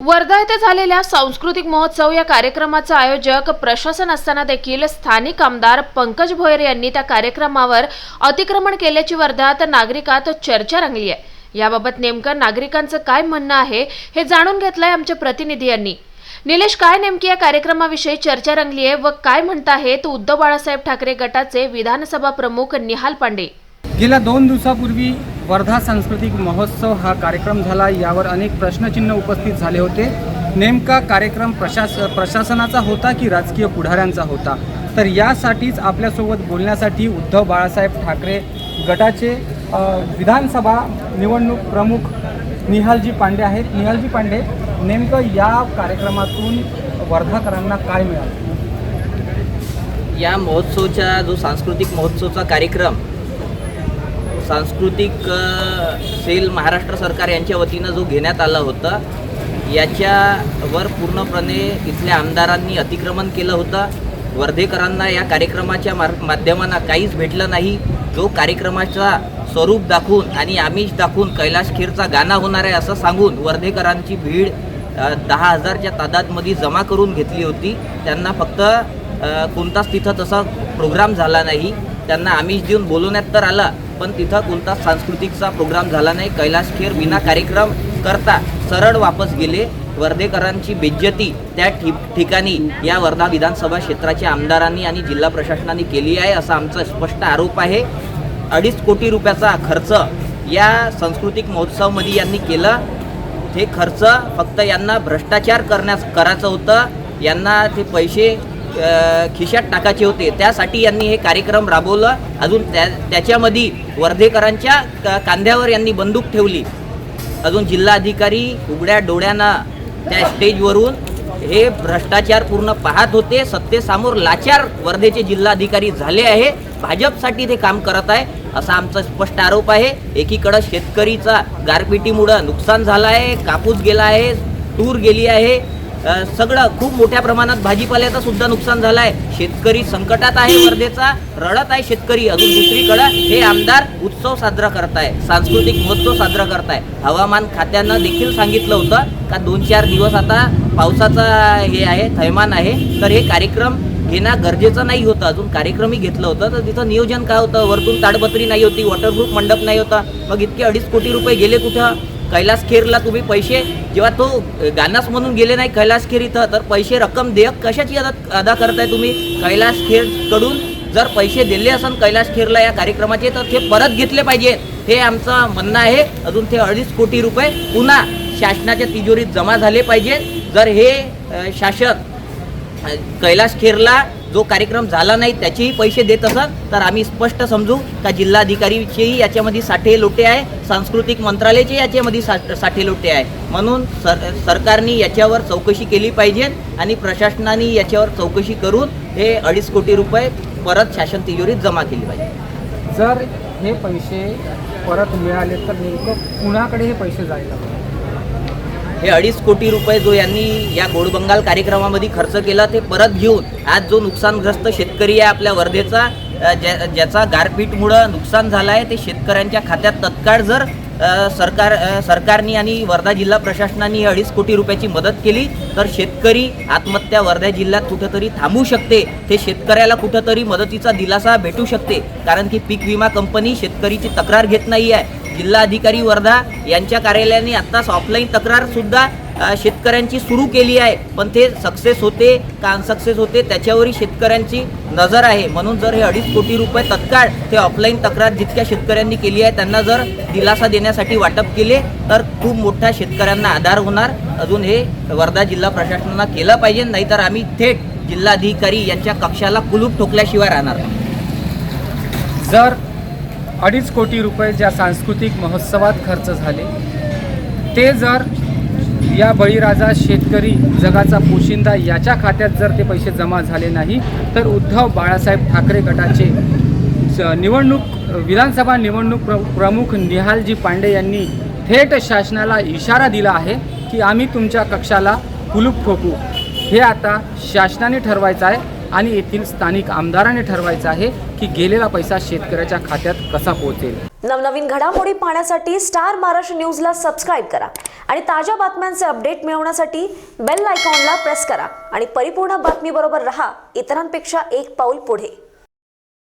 वर्धा येथे झालेल्या सांस्कृतिक महोत्सव या कार्यक्रमाचा आयोजक प्रशासन असताना देखील स्थानिक आमदार पंकज भोयर यांनी त्या कार्यक्रमावर अतिक्रमण केल्याची वर्ध्यात नागरिकात चर्चा रंगली आहे. याबाबत नेमकं नागरिकांचं काय म्हणणं आहे हे जाणून घेतलंय आमच्या प्रतिनिधी यांनी. निलेश काय नेमकी या कार्यक्रमाविषयी चर्चा रंगली आहे व काय म्हणताहेत उद्धव बाळासाहेब ठाकरे गटाचे विधानसभा प्रमुख निहाल पांडे? गेल्या दोन दिवसापूर्वी वर्धा सांस्कृतिक महोत्सव हा कार्यक्रम झाला. यावर अनेक प्रश्नचिन्ह उपस्थित झाले होते. नेमका कार्यक्रम प्रशास प्रशासनाचा होता की राजकीय पुढाऱ्यांचा होता? तर यासाठीच आपल्यासोबत बोलण्यासाठी उद्धव बाळासाहेब ठाकरे गटाचे विधानसभा निवडणूक प्रमुख निहालजी पांडे आहेत. निहालजी पांडे नेमकं या कार्यक्रमातून वर्धाकरांना काय मिळालं? या महोत्सवच्या जो सांस्कृतिक महोत्सवचा कार्यक्रम सांस्कृतिक सेल महाराष्ट्र सरकार यांच्या वतीनं जो घेण्यात आला होता याच्यावर पूर्णपणे इथल्या आमदारांनी अतिक्रमण केलं होतं. वर्धेकरांना या कार्यक्रमाच्या मार माध्यमांना काहीच भेटलं नाही. जो कार्यक्रमाचा स्वरूप दाखवून आणि आमिष दाखवून कैलाश खीरचा गाणा होणार आहे असं सांगून वर्धेकरांची भीड दहा हजारच्या तादादमध्ये जमा करून घेतली होती. त्यांना फक्त कोणताच तिथं तसा प्रोग्राम झाला नाही. त्यांना आमिष देऊन बोलवण्यात तर आला पण तिथं कोणताच सांस्कृतिकचा प्रोग्राम झाला नाही. कैलाश खेर विना कार्यक्रम करता सरळ वापस गेले. वर्धेकरांची बेज्जती त्या ठि ठिकाणी या वर्धा विधानसभा क्षेत्राच्या आमदारांनी आणि जिल्हा प्रशासनाने केली आहे असा आमचा स्पष्ट आरोप आहे. अडीच कोटी रुपयाचा खर्च या सांस्कृतिक महोत्सवमध्ये यांनी केलं. हे खर्च फक्त यांना भ्रष्टाचार करण्यास करायचं होतं. यांना ते पैसे खिशात टाकायचे होते. त्यासाठी यांनी हे कार्यक्रम राबवलं. अजून त्या त्याच्यामध्ये वर्धेकरांच्या कांद्यावर यांनी बंदूक ठेवली. अजून जिल्हाधिकारी उघड्या डोळ्यांना त्या स्टेजवरून हे भ्रष्टाचार पूर्ण पाहत होते. सत्तेसमोर लाचार वर्धेचे जिल्हाधिकारी झाले आहे. भाजपसाठी ते काम करत आहे असा आमचा स्पष्ट आरोप आहे. एकीकडं शेतकरीचा गारपिटीमुळं नुकसान झालं आहे कापूस गेला आहे तूर गेली आहे. सगळं खूप मोठ्या प्रमाणात भाजीपाल्याचं सुद्धा नुकसान झालं आहे. शेतकरी संकटात आहे वर्धेचा रडत आहे शेतकरी. अजून दुसरीकडं हे आमदार उत्सव साजरा करताय सांस्कृतिक महोत्सव साजरा करताय. हवामान खात्यानं देखील सांगितलं होतं का दोन चार दिवस आता पावसाचा हे आहे थैमान आहे. तर हे कार्यक्रम घेणं गरजेचं नाही होतं. अजून कार्यक्रमही घेतलं होतं. तर तिथं नियोजन काय होतं? वरतून ताडपत्री नाही होती वॉटरप्रूफ मंडप नाही होता. मग इतके अडीच कोटी रुपये गेले कुठं? कैलास खेरला तुम्ही पैसे जेव्हा तो गानास म्हणून गेले नाही कैलास खेर इथं तर पैसे रक्कम देयक कशाची अदा अदा करताय तुम्ही? कैलास खेरकडून जर पैसे दिले असन कैलास खेरला या कार्यक्रमाचे तर ते परत घेतले पाहिजे. हे आमचं म्हणणं आहे. अजून ते अडीच कोटी रुपये पुन्हा शासनाच्या तिजोरीत जमा झाले पाहिजे. जर हे शासन कैलास खेरला जो कार्यक्रम झाला नाही त्याचेही पैसे देत असाल तर आम्ही स्पष्ट समजू का जिल्हाधिकारीचेही याच्यामध्ये साठे लोटे आहे सांस्कृतिक मंत्रालयाचे याच्यामध्ये सा- साठे लोटे आहे म्हणून सर सरकारने याच्यावर चौकशी केली पाहिजे आणि प्रशासनाने याच्यावर चौकशी करून हे अडीच कोटी रुपये परत शासन तिजोरीत जमा केली पाहिजे जर हे पैसे परत मिळाले तर नेमकं कुणाकडे हे पैसे जायला पाहिजे? हे अडीच कोटी रुपये जो यांनी या गोडबंगाल कार्यक्रमामध्ये खर्च केला ते परत घेऊन आज जो नुकसानग्रस्त शेतकरी आहे आपल्या वर्धेचा ज्या ज्याचा गारपीटमुळं नुकसान झालं आहे ते शेतकऱ्यांच्या खात्यात तत्काळ जर सरकार सरकारने आणि वर्धा जिल्हा प्रशासनाने अडीच कोटी रुपयाची मदत केली तर शेतकरी आत्महत्या वर्धा जिल्ह्यात कुठंतरी थांबू शकते. ते शेतकऱ्याला कुठंतरी मदतीचा दिलासा भेटू शकते. कारण की पीक विमा कंपनी शेतकरीची तक्रार घेत नाही आहे जिल्हाधिकारी वर्धा यांच्या कार्यालयाने आत्ताच ऑफलाईन तक्रारसुद्धा शेतकऱ्यांची सुरू केली आहे. पण ते सक्सेस होते का अनसक्सेस होते त्याच्यावरही शेतकऱ्यांची नजर आहे. म्हणून जर हे अडीच कोटी रुपये तत्काळ ते ऑफलाईन तक्रार जितक्या शेतकऱ्यांनी केली आहे त्यांना जर दिलासा देण्यासाठी वाटप केले तर खूप मोठ्या शेतकऱ्यांना आधार होणार. अजून हे वर्धा जिल्हा प्रशासनानं केलं पाहिजे नाहीतर आम्ही थेट जिल्हाधिकारी यांच्या कक्षाला कुलूप ठोकल्याशिवाय राहणार. जर अडीच कोटी रुपये ज्या सांस्कृतिक महोत्सवात खर्च झाले ते जर या बळीराजा शेतकरी जगाचा पोशिंदा याच्या खात्यात जर ते पैसे जमा झाले नाही तर उद्धव बाळासाहेब ठाकरे गटाचे निवडणूक विधानसभा निवडणूक प्र प्रमुख निहालजी पांडे यांनी थेट शासनाला इशारा दिला आहे की आम्ही तुमच्या कक्षाला कुलूप ठोकू. हे आता शासनाने ठरवायचं आहे. आणि येथील स्थानिक आमदाराने ठरवायचं आहे की गेलेला पैसा शेतकऱ्याच्या खात्यात कसा पोहोचेल. नवनवीन घडामोडी पाहण्यासाठी स्टार महाराष्ट्र न्यूजला सबस्क्राईब करा आणि ताज्या बातम्यांचे अपडेट मिळवण्यासाठी बेल आयकॉनला प्रेस करा आणि परिपूर्ण बातमीबरोबर रहा. इतरांपेक्षा एक पाऊल पुढे.